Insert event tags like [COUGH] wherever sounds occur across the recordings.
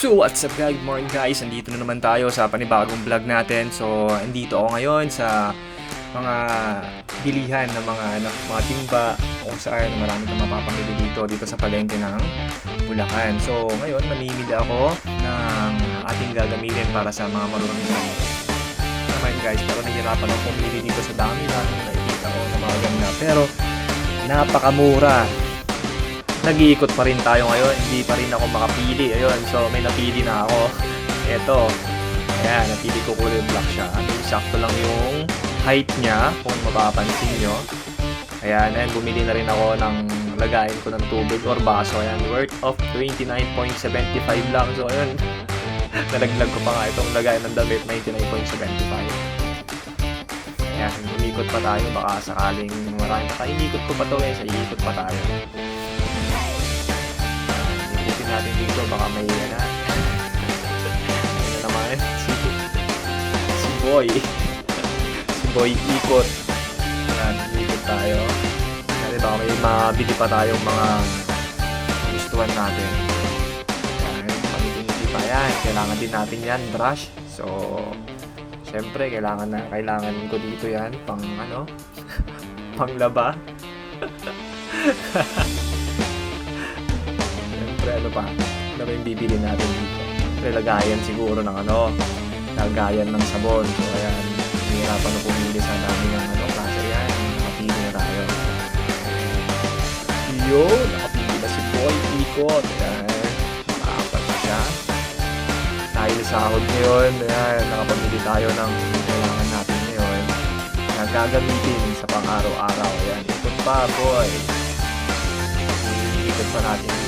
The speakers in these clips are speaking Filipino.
So what's up guys, good morning guys, andito na naman tayo sa panibagong vlog natin. So andito ako ngayon sa mga bilihan ng mga ano, mga timba kung saan marami kang mapapamili dito dito sa palengke ng Bulacan. So ngayon mamimili ako ng ating gagamitin para sa mga marunong naman guys, pero nahihirapan ako pumili dito sa dami na nakikita ko na mga ganda. Pero napakamura nag-iikot pa rin tayo ngayon. Hindi pa rin ako makapili. Ayun, so may napili na ako. Ito. Ayan, napili ko kulay black siya. Ano, sakto lang yung height niya, kung mapapansin nyo. Ayan, ayan, bumili na rin ako ng lagayin ko ng tubig or baso. Ayan, worth of 29.75 lang. So, ayun, [LAUGHS] nalaglag ko pa nga itong lagayin ng damit, 99.75. Ayan, umikot pa tayo. Baka sakaling marami pa tayo. Inikot ko pa to eh. Sa iikot pa tayo. Natin dito. Baka may yan na. Ano naman? Si, si Boy. si Boy ikot. Ayan, ikot tayo. Ayan, baka may mabili pa tayong mga gustuhan natin. Ayan, pangiti pa yan. Kailangan din natin yan, brush. So, Siyempre, kailangan na kailangan ko dito 'yan pang ano? [LAUGHS] panglaba. [LAUGHS] Pa? Ano ba yung bibili natin dito? Lagayan siguro ng ano, lagayan ng sabon. So, ayan, hihirapan na pumili sa dami ng ano, klase yan. Nakapili na tayo. Yun, nakapili na si Boy Ikot. Ayan, makaapat na siya dahil sahod ngayon, ayan, nakapamili tayo ng kailangan natin ngayon na gagamitin sa pang-araw-araw. Ayan, ikot pa, boy. Iikot pa natin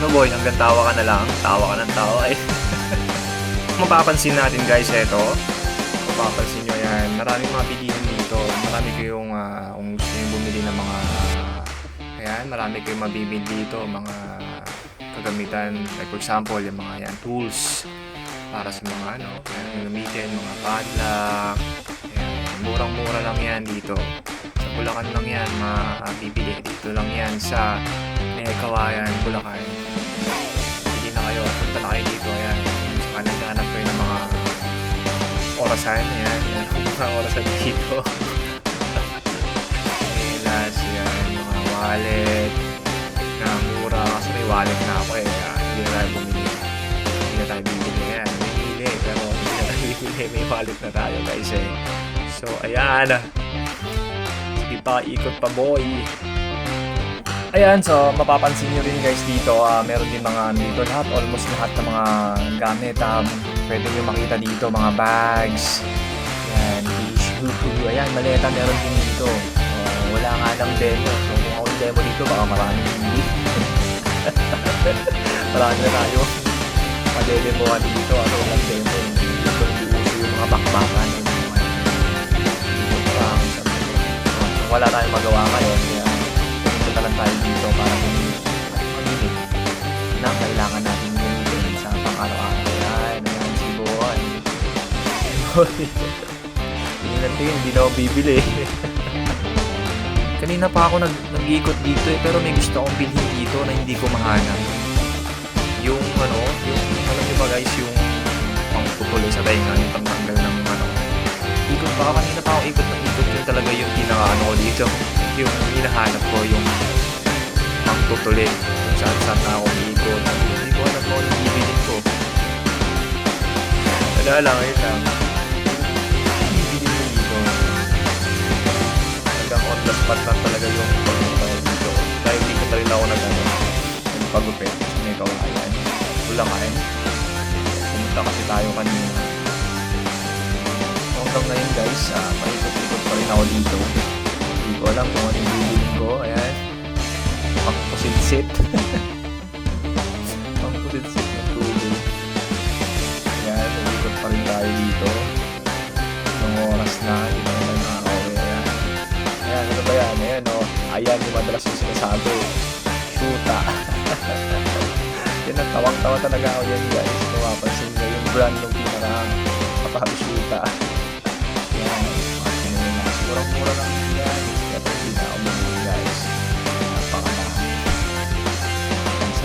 Ano boy, hanggang tawa ka na lang. Tawa ka ng tawa eh. [LAUGHS] Mapapansin natin guys, eto. Mapapansin nyo yan. Maraming mga bilihan dito. Marami kayong, ah, kung gusto nyo bumili ng mga, ayan, marami kayong mabibili dito. Mga kagamitan. Like for example, yung mga yan, tools. Para sa mga ano, ayan, gamitin, mga padlock. Ayan, murang-mura lang yan dito. Sa Bulacan lang yan, mabibili. Dito lang yan sa Nekawayan, Bulacan. Hindi na kayo, punta na kayo dito. Ayan, saka naghanap kayo ng mga orasan. Ayan, mga orasan dito. [LAUGHS] Melas, yan, mga wallet. Na mura kasi may wallet na ako eh. Hindi na tayo bumili. Hindi na tayo bibili. Ayan, bibili. Pero hindi na tayo bibili. May wallet na tayo guys eh. So, ayan. Sige pa, ikot pa boy. Ayan, so mapapansin nyo rin guys dito, ah, meron din mga dito lahat, almost lahat ng mga gamit. Um, pwede nyo makita dito, mga bags, ayan, tissue, ayan, maleta meron din dito. Oh, wala nga lang demo, so kung ako demo dito, baka maraming hindi. [LAUGHS] Marami na tayo. Madedemoan dito, ano lang demo. Dito yung mga bakbakan, yung mga wala tayong magawa ngayon, tayo dito para mamili na kailangan natin gamitin sa pang-araw-araw. Ayan, ayan si Boy. Hindi natin, hindi na ako bibili. [LAUGHS] Kanina pa ako nag nag-iikot dito eh, pero may gusto akong bilhin dito na hindi ko mahanap. Yung ano, yung alam niyo guys, yung pangputuloy sa tenga, yung pangtanggal ng ano. Ikot pa kanina pa ako ikot ng ikot yun talaga yung pinaka ano ko dito. Yung hinahanap ko yung pangtutuloy kung saan saan na ako ikot. Hindi ko alam kung ano bibilin ko. Wala lang, ayun lang. Bibilin ko dito. Hanggang on the spot lang talaga yung pagpunta ko dito. Dahil dito pa rin ako nag ano, nagpagupit. May kawayan. Wala nga eh. Pumunta kasi tayo kanina. Hanggang ngayon guys, uh, paikot-ikot pa rin ako dito. Hindi ko alam kung ano yung bibilin ko. Ayan. Pangpusilsit. [LAUGHS] Pangpusilsit na tubig. Ayan, nag-ikot pa rin tayo dito. Ng oras na, hindi na naman nakakauwi. Ayan. Ayan, ano ba yan? Ayan, oh. Ayan, yung madalas yung sinasabi. Shoota. [LAUGHS] yan, ang tawang-tawa talaga ako yan, guys. Kung mapapansin nyo, yung brand ng pinaka kapag shoota. Yan, mga sinunod na. Murang-mura lang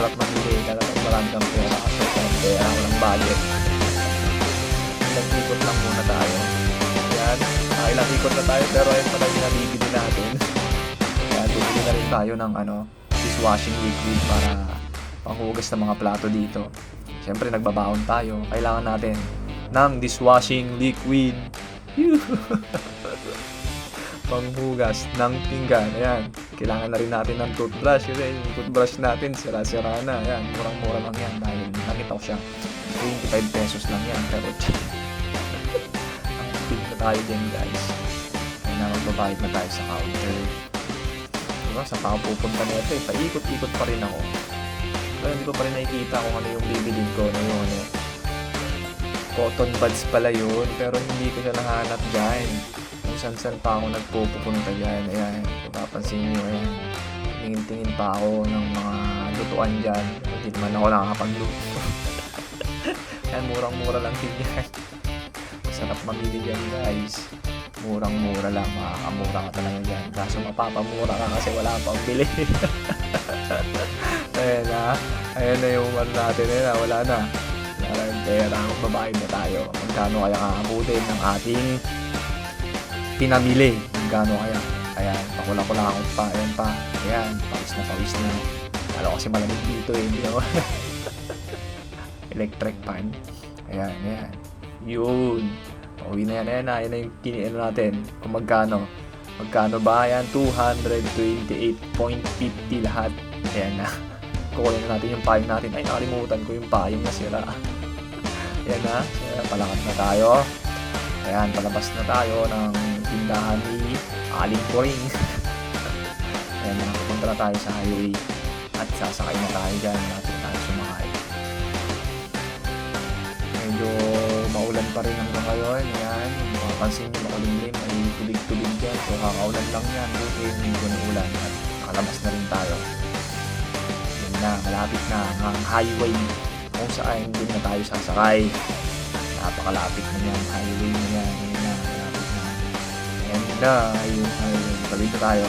sarap mamili ka ng maraming pera kasi konti ang walang budget. Nag-ikot lang muna tayo. Yan. Uh, ilang na tayo pero ayun pala yung nabibili natin. Yan, bibili na rin tayo ng ano, dishwashing liquid para panghugas ng mga plato dito. Siyempre, nagbabaon tayo. Kailangan natin ng dishwashing liquid. Yuhu! [LAUGHS] panghugas ng pinggan. Ayan. Kailangan na rin natin ng toothbrush kasi yung toothbrush natin sira-sira na. Ayan. Murang-mura lang yan dahil nakita ko siya. 25 pesos lang yan. Pero [LAUGHS] ang tip na tayo din guys. Ay na magbabayad na tayo sa counter. Diba? Sa pa pupunta na ito eh. Paikot-ikot pa rin ako. Pero hindi ko pa rin nakikita kung ano yung bibilin ko. Ano yung ano. Cotton buds pala yun. Pero hindi ko siya nahanap dyan kung saan saan pa ako nagpupunta dyan. Ayan, kung papansin nyo, ayan. Tingin-tingin pa ako ng mga lutuan dyan. Hindi naman ako nakakapagluto. [LAUGHS] Ayan, murang-mura lang din yan. Sarap mamili dyan, guys. Murang-mura lang. Makakamura ka talaga dyan. Kaso mapapamura ka kasi wala pang bili. [LAUGHS] ayan na. Ayan na yung ano natin. Ayan na, wala na. Wala na yung pera. Babayad na tayo. Magkano kaya kakabutin ng ating pinamili. Kung gaano kaya. Ayan, pakula-kula ako pa. Ayan pa. Ayan, pawis na pawis na. Kala kasi malamig dito eh. Hindi ako. [LAUGHS] Electric fan. Ayan, ayan. Yun. Pauwi na yan. Ayan na. Ayan na yung kiniin natin. Kung magkano. Magkano ba? Ayan, 228.50 lahat. Ayan na. [LAUGHS] Kukunin na natin yung payong natin. Ay, nakalimutan ko yung payong na sira. [LAUGHS] Ayan na. Ayan, palakat na tayo. Ayan, palabas na tayo ng tindahan ni Aling Coring. Ayan, nakapunta na tayo sa highway at sasakay na tayo dyan. Natin tayo sumakay. Medyo maulan pa rin hanggang ngayon. Ayan, mapapansin nyo makulimlim. May tubig-tubig dyan. So, kakaulan lang yan. Buti yung linggo ng ulan at nakalabas na rin tayo. Yun na, malapit na ang highway kung saan doon na tayo sasakay napakalapit na yan, highway Yung highway, tawid na tayo.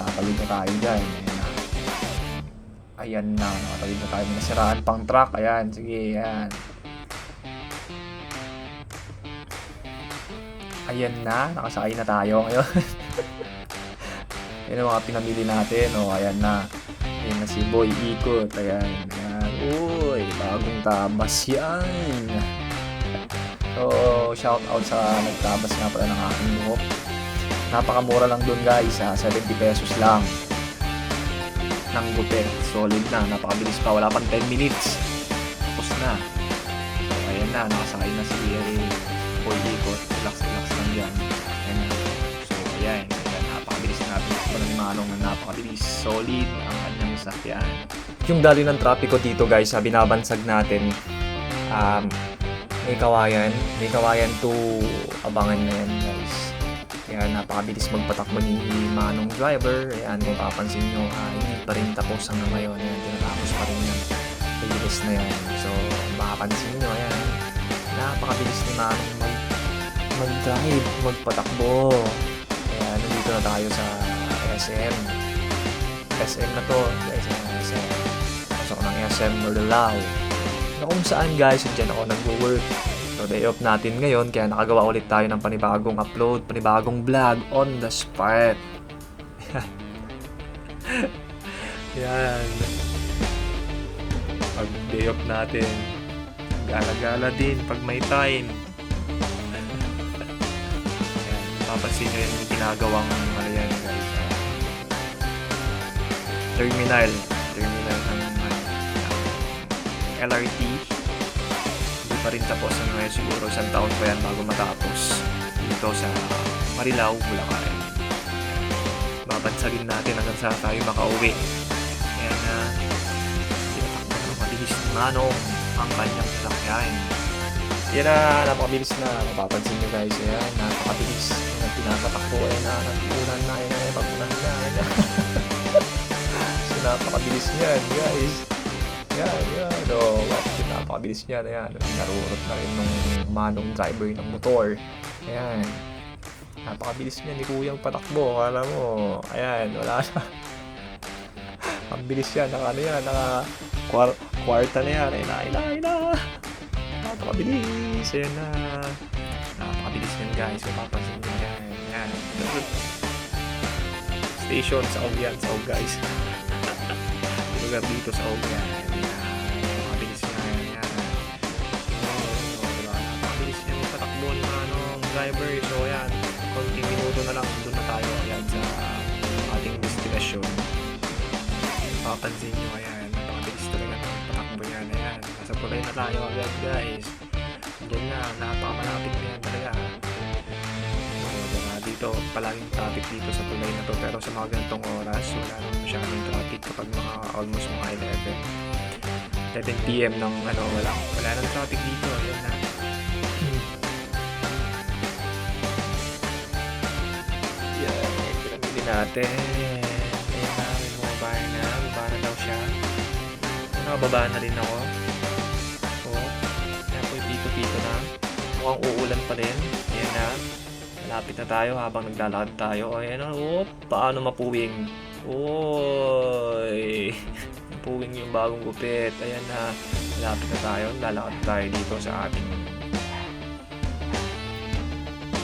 Nakatawid na tayo dyan, ayan na. Ayan na, nakatawid na tayo. Nasiraan pang truck, ayan, sige, ayan. Ayan na, nakasakay na tayo ngayon. [LAUGHS] Yan ang mga pinamili natin, o, ayan na. Ayan na si Boy Ikot, ayan, ayan. Uy, bagong tabas yan. So, [LAUGHS] shout out sa nagtabas nga pala ng aking buhok. Napakamura lang dun guys, ha? 70 pesos lang. Ng gupit. Solid na, napakabilis pa. Wala pang 10 minutes. Tapos na. So, ayan na, nakasakay na si Jerry. Boy Ikot. Relax, relax lang yan. Ayan na. So, ayan. ayan napakabilis na natin. Ito ni Manong na napakabilis. Solid ang kanyang sakyan. Yung dali ng trapiko dito guys, ha, binabansag natin. Um, may kawayan. May kawayan to abangan na yan guys. Kaya napakabilis magpatakbo ni Manong driver. Ayan, kung papansin nyo, ah, hindi pa rin tapos hanggang ngayon. Ayan, tinatapos pa rin yung bilis na yan. So, mapapansin nyo, ayan, napakabilis ni Manong mag mag-drive, magpatakbo. Kaya nandito na tayo sa SM. SM na to, guys, SM. Pasok ng SM Merlao na kung saan guys, dyan ako nag-work. So day off natin ngayon, kaya nakagawa ulit tayo ng panibagong upload, panibagong vlog on the spot. [LAUGHS] Yan. Pag day off natin, gala-gala din pag may time. Yan, papansin nyo yung ginagawang ano yan guys. terminal. Terminal ng ano, LRT. Pa rin tapos ang ngayon siguro isang taon pa yan bago matapos dito sa Marilao, Bulacan. Babansagin natin hanggang sa tayo makauwi. Kaya na tinatakbo ng mabilis ni Manong ang kanyang sasakyan. Yan na, napakabilis na. Mapapansin nyo guys, yan, napakabilis. Yan, tinatakbo, yan na, nag-unan na, yan na, pag-unan na, yan na. [LAUGHS] so, napakabilis niyan, guys. Yan, yan. O, oh, napakabilis niya. Ayan, narurot na rin nung manong driver ng motor. Ayan. Napakabilis niya ni Kuyang patakbo. Kala mo, ayan, wala na. [LAUGHS] Ang bilis yan. Naka ano yan, naka kwar kwarta na yan. Ayun na, ayun na, ayun na. napakabilis. Ayan na. Napakabilis yan guys. Kung papansin nyo yan. Yan. Station sa Og yan. Sa Og guys. [LAUGHS] Lugar dito sa Og yan. Driver. So, yan. Konting minuto na lang. Doon na tayo. Ayan sa ating destination. Papansin nyo. Ayan. Napakabilis talaga ng patakbo yan. Ayan. Nasa tulay na tayo agad guys. Diyan na. Napakamalapit na yan talaga. Diba, dito, palaging traffic dito sa tulay na to. Pero sa mga ganitong oras, wala naman masyadong traffic kapag mga almost mga 11. 11 p.m. ng ano, wala, wala nang traffic dito. Ayan na. Natin. Ayan na, may bumaba na. Baba na daw siya. Nakababa na rin ako. Oo. Kaya po pito-pito na. Mukhang uulan pa rin. Ayan na. Malapit na tayo habang naglalakad tayo. Ayan na. Oh, paano mapuwing? Oy! [LAUGHS] mapuwing yung bagong gupit. Ayan na. Malapit na tayo. Lalakad tayo dito sa ating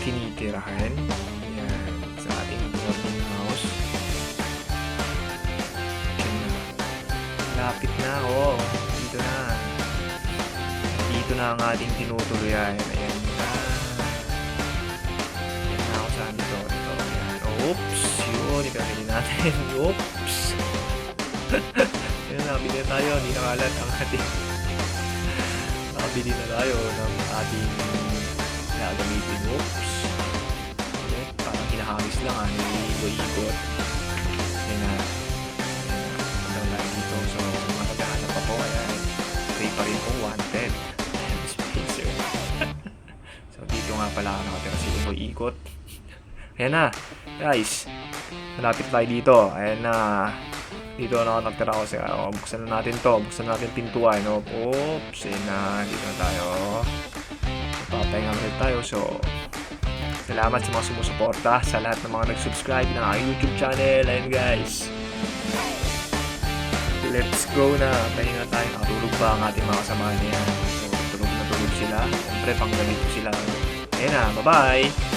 tinitirahan. Ayan. Sa ating boarding Lapit na. Oh, dito na. Dito na ang ating tinutuluyan. Ayan na. Ayan na ako saan dito. Dito. Ayan. Oops. Yun. Ipamili natin. [LAUGHS] Oops. [LAUGHS] Ayan na. Bili na tayo. Hindi nakalat ang ating nakabili na tayo ng ating gagamitin. Oops. Okay. Parang hinahangis lang ah. Niligo-igot. Ayan pala ako nakatira si Uboy Ikot. Ayan na. Guys. Malapit tayo dito. Ayan na. Dito na ako nakatira ko sa oh, buksan na natin to. Buksan na natin pintuan. No? Oops. Ayan na. Dito na tayo. Papahinga ulit tayo. So, salamat sa mga sumusuporta. Sa lahat ng mga nag-subscribe ng aking YouTube channel. Ayan guys. Let's go na. Pahinga tayo. Nakatulog pa ang ating mga kasama niya. So, tulog na tulog sila. Siyempre, pang ganito sila. Ayan na. Bye-bye.